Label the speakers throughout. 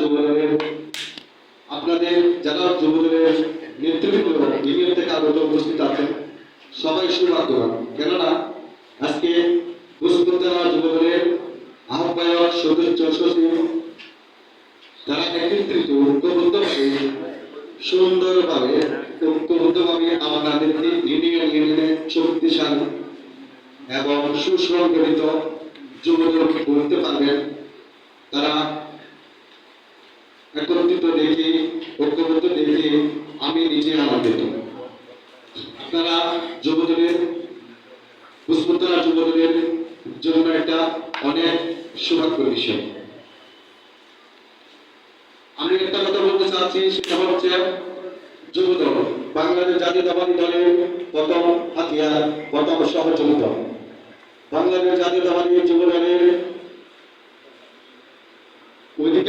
Speaker 1: যুবদলের আপনাদের যারা যুবদলের নেতৃবৃন্দ, ইউনিয়ন থেকে আগত উপস্থিত আছেন, সবাই সুভাগ্যবান। কেননা, আজকে মুসকুদ্দারা যুবদলের আহ্বায়ক সদস্য সচিব তারা একত্রিত ঐক্যবদ্ধভাবে, সুন্দরভাবে, ঐক্যবদ্ধভাবে আমাদেরকে ইউনিয়ন ইউনিয়নে শক্তিশালী এবং সুসংগঠিত যুবদল করতে পারবেন, তারা একত্রিত দেখে, ঐক্যবদ্ধ দেখে, আমি নিজে আনন্দিত আপনারা যুবদলের, পুষ্পতলা যুবদলের জন্য একটা অনেক সৌভাগ্যের বিষয় আমি একটা কথা বলতে চাচ্ছি, সেটা হচ্ছে যুবদল, বাংলাদেশ জাতীয়তাবাদী দলের প্রথম হাতিয়ার, প্রথম সহযোগিতা বাংলাদেশ জাতীয়তাবাদী যুবদলের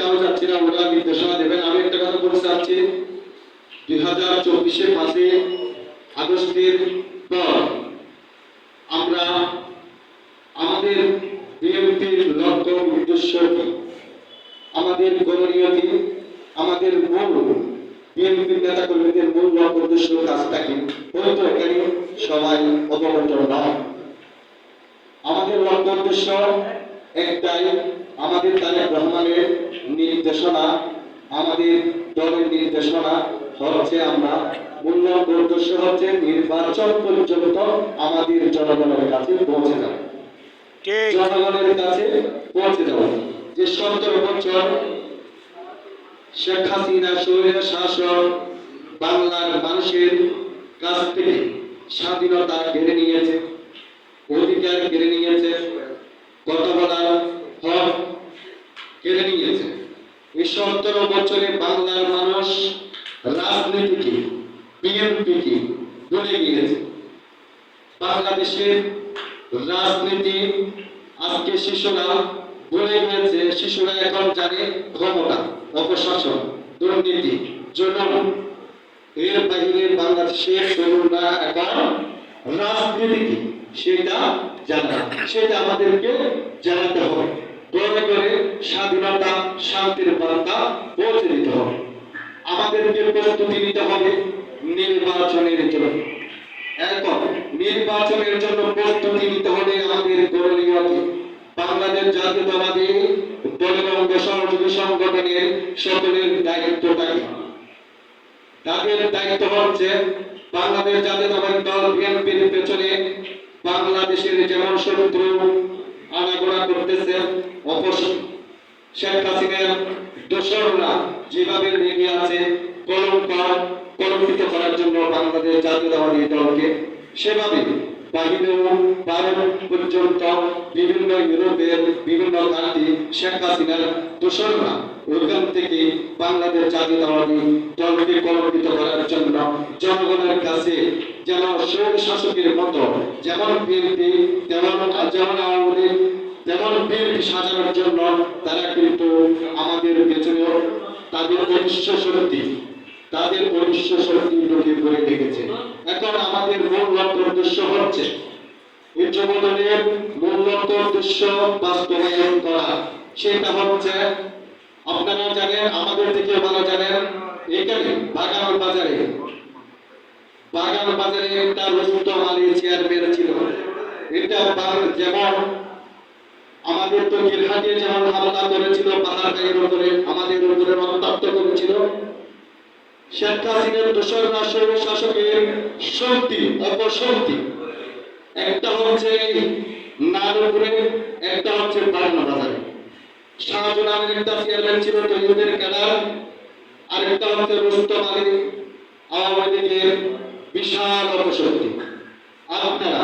Speaker 1: আমি যাচ্ছি না ওরা নির্দেশনা দেবেন। আমি একটা কথা বলতে চাচ্ছি। দুই হাজার চব্বিশে মাসে আগস্টের পর আমরা আমাদের বিএনপির লক্ষ্য উদ্দেশ্য? আমাদের কি? আমাদের মূল বিএনপির নেতা কর্মীদের মূল লক্ষ্য উদ্দেশ্য কাজটা কি? হয়তো এখানে সবাই অবগত নয়। আমাদের লক্ষ্য উদ্দেশ্য একটাই, আমাদের তারেক রহমানের নির্দেশনা আমাদের দলের নির্দেশনা হচ্ছে আমরা উদ্দেশ্য হচ্ছে নির্বাচন পর্যন্ত আমাদের জনগণের কাছে পৌঁছে
Speaker 2: ঠিক।
Speaker 1: জনগণের কাছে পৌঁছে যাওয়া। যে সতেরো বছর শেখ হাসিনা শরীর শাসন বাংলার মানুষের কাছ থেকে স্বাধীনতা কেড়ে নিয়েছে অধিকার কেড়ে নিয়েছে কথা বলার হক কেড়ে নিয়েছে। সতেরো বছরে বাংলার মানুষ রাজনীতি কি বিএনপি কি ভুলে গিয়েছে। বাংলাদেশের রাজনীতি আজকে শিশুরা ভুলে গিয়েছে, শিশুরা এখন জানে ক্ষমতা, অপশাসন, দুর্নীতি, জুলুম। এর বাইরে বাংলাদেশের তরুণরা এখন রাজনীতি সেটা জানে। সেটা আমাদেরকে জানাতে হবে। দয়া করে স্বাধীনতা, শান্তির বার্তা পৌঁছে দিতে হবে। আমাদেরকে প্রস্তুতি নিতে হবে নির্বাচনের জন্য। এখন নির্বাচনের জন্য প্রস্তুতি নিতে হবে আমাদের করণীয় বাংলাদেশ জাতীয়তাবাদী দলের সহযোগী সংগঠনের সকলের দায়িত্বটা কি তাদের দায়িত্ব হচ্ছে বাংলাদেশ জাতীয়তাবাদী দল, বিএনপির পেছনে বাংলাদেশের যেমন শত্রু আনাগোনা করতেছে অপস শেখ হাসিনার দোসররা যেভাবে লেগে আছে কলঙ্ক কলঙ্কিত করার জন্য বাংলাদেশ জাতীয়তাবাদী দলকে সেভাবে বাহিরেও ভারত পর্যন্ত বিভিন্ন ইউরোপের বিভিন্ন কান্ট্রি শেখ হাসিনার দোসররা ওইখান থেকে বাংলাদেশ জাতীয়তাবাদী দলকে কলঙ্কিত করার জন্য জনগণের কাছে যেন স্বৈর শাসকের মতো, যেমন বিএনপি, তেমন যেমন আওয়ামী তেমন বিএনপি সাজানোর জন্য তারা কিন্তু আমাদের পেছনেও তাদের অনিশ্চ শক্তি, তাদের অনিশ্চ শক্তি ঢুকে পড়ে রেখেছে। এখন আমাদের মূল লক্ষ্য উদ্দেশ্য হচ্ছে মূল লক্ষ্য উদ্দেশ্য বাস্তবায়ন করা। সেটা হচ্ছে, আপনারা জানেন, আমাদের থেকে ভালো জানেন, এখানে বাগান বাজারে বাগান বাজারে একটা রুস্তম চেয়ারম্যান ছিল। এটা যেমন আমাদের তো গিরহাটে যেমন হামলা করেছিল পাহাড় গায়ের উপরে আমাদের উপরে রক্তাক্ত করেছিল, শেখ হাসিনার দোসর রাষ্ট্র শাসকের শক্তি, অপশক্তি, একটা হচ্ছে নাগপুরে, একটা হচ্ছে বাগান বাজারে। শাহজাহান নামের একটা চেয়ারম্যান ছিল তৈরিদের ক্যাডার আর একটা হচ্ছে রুস্তম আলী, আওয়ামী লীগের বিশাল অপশক্তি। আপনারা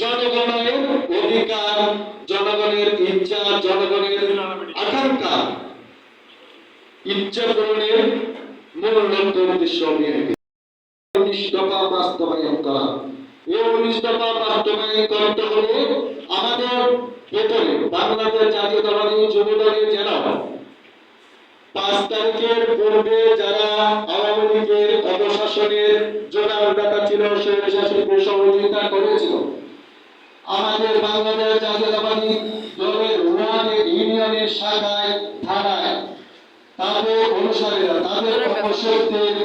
Speaker 1: জনগণের অধিকার, জনগণের ইচ্ছা, জনগণের আকাঙ্ক্ষা, ইচ্ছা পূরণের মূল লক্ষ্য উদ্দেশ্য উনিশ দফা বাস্তবায়ন করা। এই উনিশ বাস্তবায়ন করতে হলে আমাদের ভেতরে বাংলাদেশ জাতীয়তাবাদী যুব দলের যারা পাঁচ তারিখের পূর্বে যারা আওয়ামী লীগের অপশাসনের যোগানদাতা ছিল সেই শাসনকে সহযোগিতা করেছিল। আমাদের বাংলাদেশ জাতীয়তাবাদী দলের ইউনিয়নের শাখায় থানায়। তাদের অনুসারীরা তাদের অপশক্তির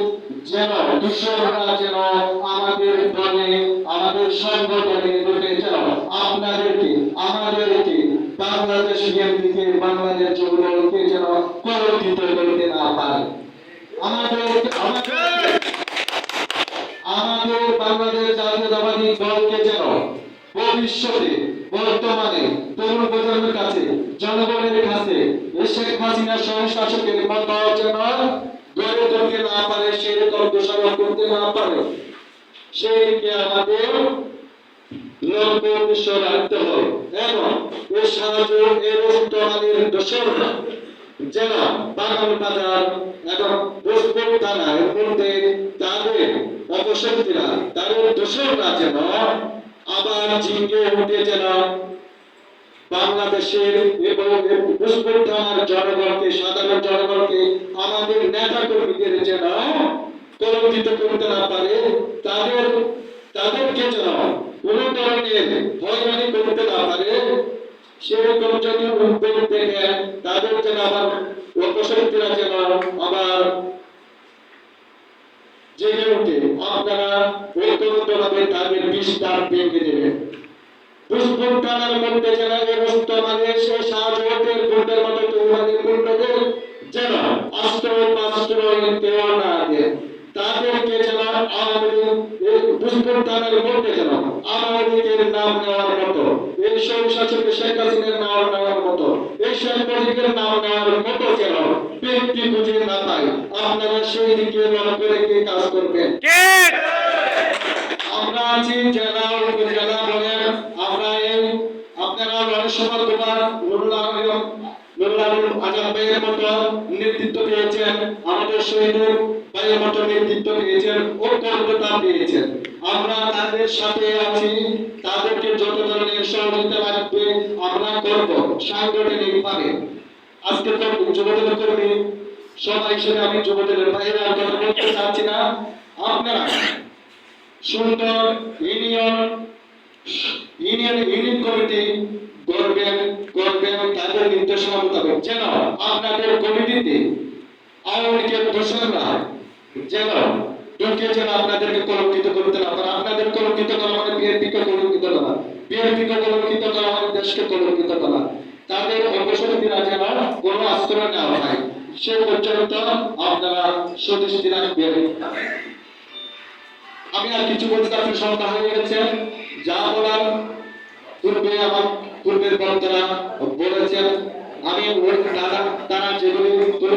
Speaker 1: যেন দুঃসররা যেন আমাদের দলে আমাদের সংগঠনে ঢুকে যেন আপনাদেরকে আমাদেরকে বাংলাদেশ বিএনপিকে বাংলাদেশ যুবদলকে যেন কলঙ্কিত করতে না পারে। আমাদের আমাদের আমাদের বাংলাদেশ জাতীয়তাবাদী দলকে যেন ভবিষ্যতে বর্তমানে, তরুণ প্রজন্মের কাছে, জনগণের কাছে শেখ হাসিনা সহশাসকের মতো যেন গড়ে তুলতে না পারে, সেরকম দোষারোপ করতে না পারে। সেই সেইদিকে আমাদের লক্ষ্য উদ্দেশ্য রাখতে হবে। এবং এই সাহায্য এই বর্তমানের দোষররা যেন বাগান বাজার এবং ভোজপুর থানার মধ্যে তাদের অপশক্তিরা, তাদের দোষররা যেন আবার ঝিঙ্গে উঠে যেন বাংলাদেশের এবং ভোজপুর থানার জনগণকে, সাধারণ জনগণকে, আমাদের নেতা কর্মীদের যেন কলঙ্কিত করতে না পারে, তাদের, তাদেরকে যেন কোন ধরনের হয়রানি করতে না পারে, সেরকম যদি উদ্যোগ থেকে তাদের যেন আবার অপশক্তিরা যেন আবার জেগে উঠে আপনারা ঐক্যবদ্ধভাবে তাদের বিস্তার ভেঙে দেবেন। পুষ্পুর টানার মধ্যে যেন এই বর্তমানে সে সাহায্যের কুণ্ডের মতো তোমাদের কুণ্ডদের যেন আশ্রয় পাশ্রয় কেউ না দেন তাদেরকে যেন আওয়ামী পুষ্পুর টানার মধ্যে যেন আওয়ামী লীগের নাম নেওয়ার মতো, এই শাসকের শেখ হাসিনার নাম নেওয়ার মতো, এই শেখ নাম নেওয়ার মতো যেন খুঁজে না পায় আপনারা সেই দিকে লক্ষ্য রেখে কাজ করবেন? আমরা আছি জেলা উপজেলা বলেন আমরা এই আপনারা সময় তোমার নুরুল আজাদ ভাইয়ের মতো নেতৃত্ব পেয়েছেন আমাদের শহীদ ভাইয়ের মতো নেতৃত্ব পেয়েছেন ঐক্যবদ্ধতা পেয়েছেন। আমরা তাদের সাথে আছি তাদেরকে যত ধরনের সহযোগিতা লাগবে আমরা করব আজকে তো যুবদলের কর্মী। সবাই হিসেবে আমি যুবদলের বাইরে আর কথা বলতে চাচ্ছি না। আপনারা সুন্দর, ইউনিয়ন ইউনিয়ন ইউনিয়ন কমিটি করবেন করবেন তাদের নির্দেশনা মোতাবেক। যেন আপনাদের কমিটিতে আওয়ামী লীগের দোষররা যেন ঢুকে যেন আপনাদেরকে কলঙ্কিত করতে না পারে। আপনাদের কলঙ্কিত করা মানে বিএনপিকে কলঙ্কিত করা। বিএনপিকে কলঙ্কিত করা মানে দেশকে কলঙ্কিত করা। তাদের অপশক্তিরা যেন কোনো আশ্রয় না হয় সে পর্যন্ত আপনারা সতীশ রাখবেন আমি আর কিছু বলতে আপনি সন্ধ্যা হয়ে গেছে। যা বলার পূর্বে আমার পূর্বের বক্তারা বলেছেন। আমি তারা তারা যেগুলি তুলে